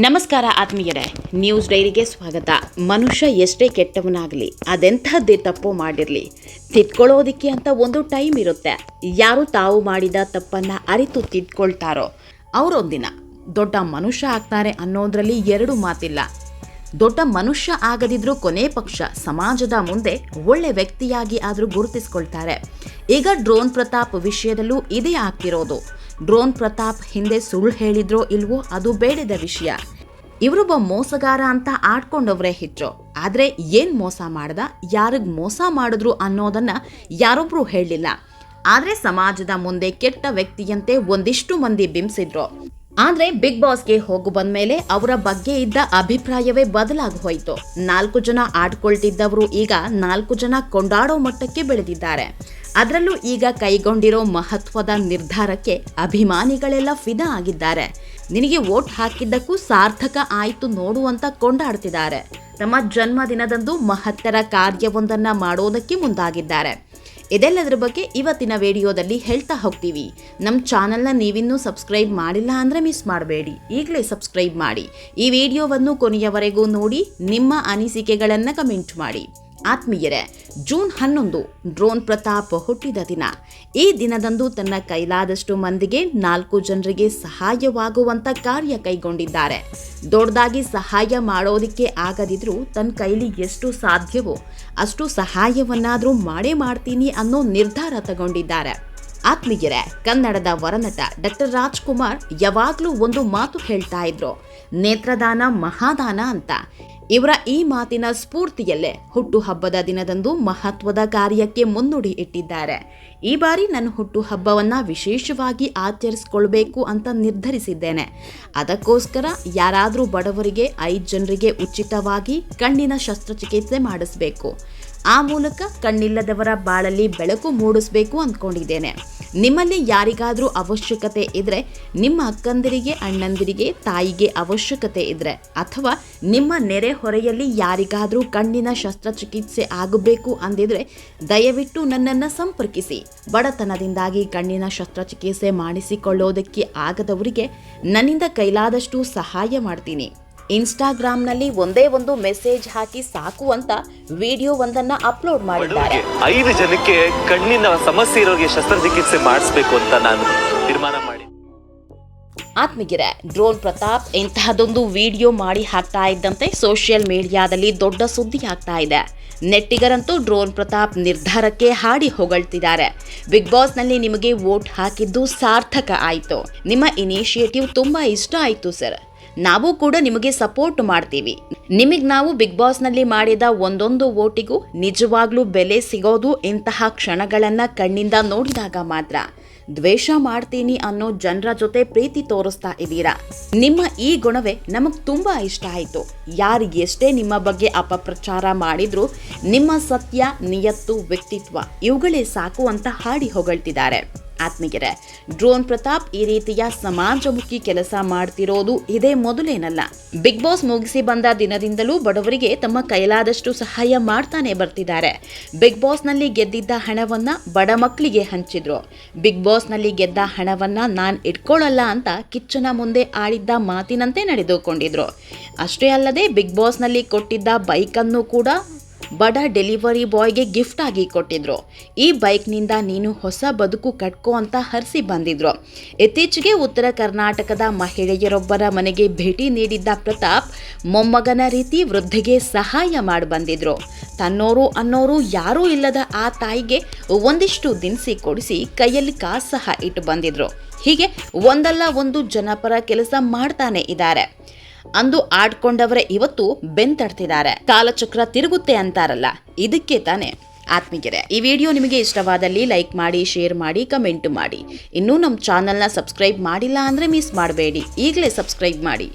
ನಮಸ್ಕಾರ ಆತ್ಮೀಯರೇ ನ್ಯೂಸ್ ಡೈರಿಗೆ ಸ್ವಾಗತ. ಮನುಷ್ಯ ಎಷ್ಟೇ ಕೆಟ್ಟವನಾಗಲಿ ಅದೆಂಥದ್ದೇ ತಪ್ಪು ಮಾಡಿರಲಿ. ತಿದ್ಕೊಳ್ಳೋದಿಕ್ಕೆ ಅಂತ ಒಂದು ಟೈಮ್ ಇರುತ್ತೆ. ಯಾರು ತಾವು ಮಾಡಿದ ತಪ್ಪನ್ನು ಅರಿತು ತಿದ್ಕೊಳ್ತಾರೋ ಅವರೊಂದಿನ ದೊಡ್ಡ ಮನುಷ್ಯ ಆಗ್ತಾರೆ ಅನ್ನೋದರಲ್ಲಿ ಎರಡು ಮಾತಿಲ್ಲ. ದೊಡ್ಡ ಮನುಷ್ಯ ಆಗದಿದ್ರೂ ಕೊನೆ ಪಕ್ಷ ಸಮಾಜದ ಮುಂದೆ ಒಳ್ಳೆ ವ್ಯಕ್ತಿಯಾಗಿ ಆದರೂ ಗುರುತಿಸ್ಕೊಳ್ತಾರೆ. ಈಗ ಡ್ರೋನ್ ಪ್ರತಾಪ್ ವಿಷಯದಲ್ಲೂ ಇದೇ ಆಗ್ತಿರೋದು. ಡ್ರೋನ್ ಪ್ರತಾಪ್ ಹಿಂದೆ ಸುಳ್ಳು ಹೇಳಿದ್ರೋ ಇಲ್ವೋ ಅದು ಬೇಡದ ವಿಷಯ. ಇವರೊಬ್ಬ ಮೋಸಗಾರ ಅಂತ ಆಡ್ಕೊಂಡವ್ರೆ ಹೆಚ್ಚು ಆದರೆ ಏನ್ ಮೋಸ ಮಾಡ್ದ, ಯಾರಿಗೆ ಮೋಸ ಮಾಡಿದ್ರು ಅನ್ನೋದನ್ನ ಯಾರೊಬ್ರು ಹೇಳಲಿಲ್ಲ. ಆದರೆ ಸಮಾಜದ ಮುಂದೆ ಕೆಟ್ಟ ವ್ಯಕ್ತಿಯಂತೆ ಒಂದಿಷ್ಟು ಮಂದಿ ಬಿಂಬಿಸಿದ್ರು. ಆದರೆ ಬಿಗ್ ಬಾಸ್ಗೆ ಹೋಗು ಬಂದ ಮೇಲೆ ಅವರ ಬಗ್ಗೆ ಇದ್ದ ಅಭಿಪ್ರಾಯವೇ ಬದಲಾಗಿ ಹೋಯಿತು. ನಾಲ್ಕು ಜನ ಆಡ್ಕೊಳ್ತಿದ್ದವರು ಈಗ ನಾಲ್ಕು ಜನ ಕೊಂಡಾಡೋ ಮಟ್ಟಕ್ಕೆ ಬೆಳೆದಿದ್ದಾರೆ. ಅದರಲ್ಲೂ ಈಗ ಕೈಗೊಂಡಿರೋ ಮಹತ್ವದ ನಿರ್ಧಾರಕ್ಕೆ ಅಭಿಮಾನಿಗಳೆಲ್ಲ ಫಿದಾ ಆಗಿದ್ದಾರೆ. ನಿನಗೆ ವೋಟ್ ಹಾಕಿದ್ದಕ್ಕೂ ಸಾರ್ಥಕ ಆಯಿತು ನೋಡುವಂತ ಕೊಂಡಾಡ್ತಿದ್ದಾರೆ. ತಮ್ಮ ಜನ್ಮದಿನದಂದು ಮಹತ್ತರ ಕಾರ್ಯವೊಂದನ್ನ ಮಾಡೋದಕ್ಕೆ ಮುಂದಾಗಿದ್ದಾರೆ. ಇದೆಲ್ಲದರ ಬಗ್ಗೆ ಇವತ್ತಿನ ವಿಡಿಯೋದಲ್ಲಿ ಹೇಳ್ತಾ ಹೋಗ್ತೀವಿ. ನಮ್ಮ ಚಾನಲ್ನ ನೀವಿನ್ನೂ ಸಬ್ಸ್ಕ್ರೈಬ್ ಮಾಡಿಲ್ಲ ಅಂದರೆ ಮಿಸ್ ಮಾಡಬೇಡಿ. ಈಗಲೇ ಸಬ್ಸ್ಕ್ರೈಬ್ ಮಾಡಿ. ಈ ವಿಡಿಯೋವನ್ನು ಕೊನೆಯವರೆಗೂ ನೋಡಿ, ನಿಮ್ಮ ಅನಿಸಿಕೆಗಳನ್ನು ಕಮೆಂಟ್ ಮಾಡಿ. ಆತ್ಮೀಯರೇ, ಜೂನ್ ಹನ್ನೊಂದು, ಡ್ರೋನ್ ಪ್ರತಾಪ್ ಹುಟ್ಟಿದ ದಿನ. ಈ ದಿನದಂದು ತನ್ನ ಕೈಲಾದಷ್ಟು ಮಂದಿಗೆ ನಾಲ್ಕು ಜನರಿಗೆ ಸಹಾಯವಾಗುವಂತ ಕಾರ್ಯ ಕೈಗೊಂಡಿದ್ದಾರೆ. ದೊಡ್ಡದಾಗಿ ಸಹಾಯ ಮಾಡೋದಿಕ್ಕೆ ಆಗದಿದ್ರೂ ತನ್ನ ಕೈಲಿ ಎಷ್ಟು ಸಾಧ್ಯವೋ, ಅಷ್ಟು ಸಹಾಯವನ್ನಾದರೂ ಮಾಡೇ ಮಾಡ್ತೀನಿ ಅನ್ನೋ ನಿರ್ಧಾರ ತಗೊಂಡಿದ್ದಾರೆ. ಆತ್ಮೀಯರೇ, ಕನ್ನಡದ ವರನಟ ಡಾಕ್ಟರ್ ರಾಜ್ಕುಮಾರ್ ಯಾವಾಗಲೂ ಒಂದು ಮಾತು ಹೇಳ್ತಾ ಇದ್ರು. ನೇತ್ರದಾನ ಮಹಾದಾನ ಅಂತ. ಇವರ ಈ ಮಾತಿನ ಸ್ಫೂರ್ತಿಯಲ್ಲೇ ಹುಟ್ಟುಹಬ್ಬದ ದಿನದಂದು ಮಹತ್ವದ ಕಾರ್ಯಕ್ಕೆ ಮುನ್ನುಡಿ ಇಟ್ಟಿದ್ದಾರೆ. ಈ ಬಾರಿ ನನ್ನ ಹುಟ್ಟುಹಬ್ಬವನ್ನು ವಿಶೇಷವಾಗಿ ಆಚರಿಸ್ಕೊಳ್ಬೇಕು ಅಂತ ನಿರ್ಧರಿಸಿದ್ದೇನೆ. ಅದಕ್ಕೋಸ್ಕರ ಯಾರಾದರೂ ಬಡವರಿಗೆ, ಐದು ಜನರಿಗೆ ಉಚಿತವಾಗಿ ಕಣ್ಣಿನ ಶಸ್ತ್ರಚಿಕಿತ್ಸೆ ಮಾಡಿಸಬೇಕು. ಆ ಮೂಲಕ ಕಣ್ಣಿಲ್ಲದವರ ಬಾಳಲ್ಲಿ ಬೆಳಕು ಮೂಡಿಸ್ಬೇಕು ಅಂದ್ಕೊಂಡಿದ್ದೇನೆ. ನಿಮ್ಮಲ್ಲಿ ಯಾರಿಗಾದರೂ ಅವಶ್ಯಕತೆ ಇದ್ದರೆ ನಿಮ್ಮ ಅಕ್ಕಂದಿರಿಗೆ, ಅಣ್ಣಂದಿರಿಗೆ, ತಾಯಿಗೆ ಅವಶ್ಯಕತೆ ಇದ್ದರೆ ಅಥವಾ ನಿಮ್ಮ ನೆರೆಹೊರೆಯಲ್ಲಿ ಯಾರಿಗಾದರೂ ಕಣ್ಣಿನ ಶಸ್ತ್ರಚಿಕಿತ್ಸೆ ಆಗಬೇಕು ಅಂದಿದ್ರೆ ದಯವಿಟ್ಟು ನನ್ನನ್ನು ಸಂಪರ್ಕಿಸಿ. ಬಡತನದಿಂದಾಗಿ ಕಣ್ಣಿನ ಶಸ್ತ್ರಚಿಕಿತ್ಸೆ ಮಾಡಿಸಿಕೊಳ್ಳೋದಕ್ಕೆ ಆಗದವರಿಗೆ ನನ್ನಿಂದ ಕೈಲಾದಷ್ಟು ಸಹಾಯ ಮಾಡ್ತೀನಿ. ಇನ್ಸ್ಟಾಗ್ರಾಮ್ನಲ್ಲಿ ಒಂದೇ ಒಂದು ಮೆಸೇಜ್ ಹಾಕಿ ಸಾಕು ಅಂತ ವಿಡಿಯೋ ಒಂದನ್ನ ಅಪ್ಲೋಡ್ ಮಾಡಿದ್ದಾರೆ. ಐದು ಜನಕ್ಕೆ ಕಣ್ಣಿನ ಸಮಸ್ಯೆ ಇರೋರಿಗೆ ಶಸ್ತ್ರಚಿಕಿತ್ಸೆ ಮಾಡಿಸ್ಬೇಕು ಅಂತ ನಾನು ತೀರ್ಮಾನ ಮಾಡಿ ಆತ್ಮಗಿರೆ ಡ್ರೋನ್ ಪ್ರತಾಪ್ ಇಂತಹದೊಂದು ವಿಡಿಯೋ ಮಾಡಿ ಹಾಕ್ತಾ ಇದ್ದಂತೆ ಸೋಷಿಯಲ್ ಮೀಡಿಯಾದಲ್ಲಿ ದೊಡ್ಡ ಸುದ್ದಿ ಆಗ್ತಾ ಇದೆ. ನೆಟ್ಟಿಗರಂತೂ ಡ್ರೋನ್ ಪ್ರತಾಪ್ ನಿರ್ಧಾರಕ್ಕೆ ಹಾಡಿ ಹೊಗಳ್ತಿದ್ದಾರೆ. ಬಿಗ್ ಬಾಸ್ನಲ್ಲಿ ನಿಮಗೆ ವೋಟ್ ಹಾಕಿದ್ದು ಸಾರ್ಥಕ ಆಯಿತು. ನಿಮ್ಮ ಇನಿಷಿಯೇಟಿವ್ ತುಂಬ ಇಷ್ಟ ಆಯಿತು, ಸರ್. ನಾವು ಕೂಡ ನಿಮಗೆ ಸಪೋರ್ಟ್ ಮಾಡ್ತೀವಿ. ನಿಮಗೆ ನಾವು ಬಿಗ್ ಬಾಸ್ನಲ್ಲಿ ಮಾಡಿದ ಒಂದೊಂದು ಓಟಿಗೂ ನಿಜವಾಗ್ಲೂ ಬೆಲೆ ಸಿಗೋದು ಇಂತಹ ಕ್ಷಣಗಳನ್ನು ಕಣ್ಣಿಂದ ನೋಡಿದಾಗ ಮಾತ್ರ. ದ್ವೇಷ ಮಾಡ್ತೀನಿ ಅನ್ನೋ ಜನರ ಜೊತೆ ಪ್ರೀತಿ ತೋರಿಸ್ತಾ ಇದ್ದೀರಾ? ನಿಮ್ಮ ಈ ಗುಣವೇ ನಮಗ್ ತುಂಬಾ ಇಷ್ಟ ಆಯ್ತು. ಯಾರು ಎಷ್ಟೇ ನಿಮ್ಮ ಬಗ್ಗೆ ಅಪಪ್ರಚಾರ ಮಾಡಿದ್ರು ನಿಮ್ಮ ಸತ್ಯ, ನಿಯತ್ತು, ವ್ಯಕ್ತಿತ್ವ ಇವುಗಳೇ ಸಾಕು ಅಂತ ಹಾಡಿ ಹೊಗಳ್ತಿದ್ದಾರೆ. ಆತ್ಮೀಯರೇ, ಡ್ರೋನ್ ಪ್ರತಾಪ್ ಈ ರೀತಿಯ ಸಮಾಜಮುಖಿ ಕೆಲಸ ಮಾಡ್ತಿರೋದು ಇದೇ ಮೊದಲೇನಲ್ಲ. ಬಿಗ್ ಬಾಸ್ ಮುಗಿಸಿ ಬಂದ ದಿನದಿಂದಲೂ ಬಡವರಿಗೆ ತಮ್ಮ ಕೈಲಾದಷ್ಟು ಸಹಾಯ ಮಾಡ್ತಾನೆ ಬರ್ತಿದ್ದಾರೆ. ಬಿಗ್ ಬಾಸ್ನಲ್ಲಿ ಗೆದ್ದಿದ್ದ ಹಣವನ್ನ ಬಡ ಮಕ್ಕಳಿಗೆ ಹಂಚಿದ್ರು. ಬಿಗ್ ಬಾಸ್ನಲ್ಲಿ ಗೆದ್ದ ಹಣವನ್ನ ನಾನು ಇಟ್ಕೊಳ್ಳಲ್ಲ ಅಂತ ಕಿಚ್ಚನ ಮುಂದೆ ಆಡಿದ್ದ ಮಾತಿನಂತೆ ನಡೆದುಕೊಂಡಿದ್ರು. ಅಷ್ಟೇ ಅಲ್ಲದೆ ಬಿಗ್ ಬಾಸ್ನಲ್ಲಿ ಕೊಟ್ಟಿದ್ದ ಬೈಕನ್ನು ಕೂಡ ಬಡ ಡೆಲಿವರಿ ಬಾಯ್ಗೆ ಗಿಫ್ಟ್ ಆಗಿ ಕೊಟ್ಟಿದ್ರು. ಈ ಬೈಕ್ನಿಂದ ನೀನು ಹೊಸ ಬದುಕು ಕಟ್ಕೋ ಅಂತ ಹರಿಸಿ ಬಂದಿದ್ರು. ಇತ್ತೀಚೆಗೆ ಉತ್ತರ ಕರ್ನಾಟಕದ ಮಹಿಳೆಯರೊಬ್ಬರ ಮನೆಗೆ ಭೇಟಿ ನೀಡಿದ್ದ ಪ್ರತಾಪ್ ಮೊಮ್ಮಗನ ರೀತಿ ವೃದ್ಧಿಗೆ ಸಹಾಯ ಮಾಡಿ ಬಂದಿದ್ರು. ತನ್ನೋರು ಅನ್ನೋರು ಯಾರೂ ಇಲ್ಲದ ಆ ತಾಯಿಗೆ ಒಂದಿಷ್ಟು ದಿನಸಿ ಕೊಡಿಸಿ ಕೈಯಲ್ಲಿ ಕಾಸು ಸಹ ಇಟ್ಟು ಬಂದಿದ್ರು. ಹೀಗೆ ಒಂದಲ್ಲ ಒಂದು ಜನಪರ ಕೆಲಸ ಮಾಡ್ತಾನೆ ಇದ್ದಾರೆ. ಅಂದು ಆಡ್ಕೊಂಡವರೇ ಇವತ್ತು ಬೆಂತಡ್ತಿದ್ದಾರೆ. ಕಾಲಚಕ್ರ ತಿರುಗುತ್ತೆ ಅಂತಾರಲ್ಲ, ಇದಕ್ಕೆ ತಾನೆ ಆತ್ಮೀಗೆರೆ ಈ ವಿಡಿಯೋ ನಿಮಗೆ ಇಷ್ಟವಾದಲ್ಲಿ ಲೈಕ್ ಮಾಡಿ, ಶೇರ್ ಮಾಡಿ, ಕಮೆಂಟ್ ಮಾಡಿ. ಇನ್ನೂ ನಮ್ಮ ಚಾನಲ್ನ ಸಬ್ಸ್ಕ್ರೈಬ್ ಮಾಡಿಲ್ಲ ಅಂದರೆ ಮಿಸ್ ಮಾಡಬೇಡಿ. ಈಗಲೇ ಸಬ್ಸ್ಕ್ರೈಬ್ ಮಾಡಿ.